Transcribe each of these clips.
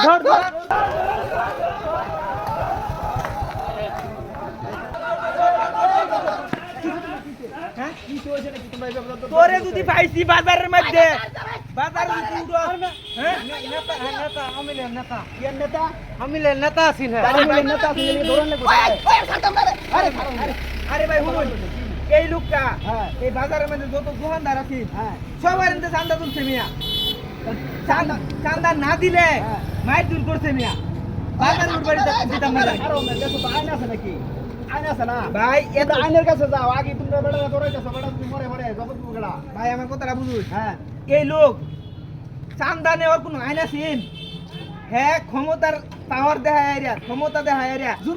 ধর ধর। তোরে যদি পাইছি বাজারের মধ্যে হ্যাঁ? এই লোকটা এই বাজারের মধ্যে যত দোকানদার আছেন সবার চান্দা তুলছে মিয়া। চান্দা না দিলে মায়ের দূর করছে মিয়া। বাজার লুট বাড়ি দিতাম না আরও কাছে তো আইন আছে নাকি? আইন আছে না? ভাই এটা আইনের কাছে যাও। আগে তোমরা বেড়া দৌড়াইতেছো বেড়া তুমি মরে মরে জগৎ মুগড়া ভাই আমার কথাটা বুঝুন। হ্যাঁ। এই লোক চান্দা নেওয়ার কোনো আইন আছে? হ্যাঁ ক্ষমতার পাওয়ার দেখা এরিয়া ক্ষমতা দেখা এরিয়া জোর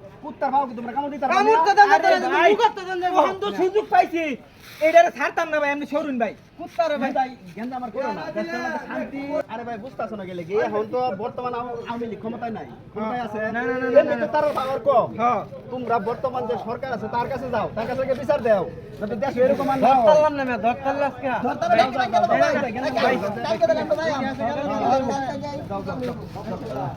কুত্তার কি তোমরা কামড় দিতে পারবে কামড় তো সুযোগ পাইছি এইটারে ছাড়তাম না ভাই এমনি সরুন ভাই কুত্তারে ভাই ভাই গেন্দা আমার করো না দেশের মধ্যে শান্তি আরে ভাই বুঝতাছো না গেলে কি এখন তো বর্তমান আওয়ামী লীগ ক্ষমতায় নাই ক্ষমতায় আছে না, না, না, এমনি তো তার পাওয়ার কম হ্যাঁ তোমরা বর্তমান যে সরকার আছে তার কাছে যাও তার কাছে গিয়ে বিচার দাও যাতে দেশ এরকম আর না ধরতাম না ধরতাম না আজকে যাও, যাও, যাও, যাও, যাও, যাও, যাও,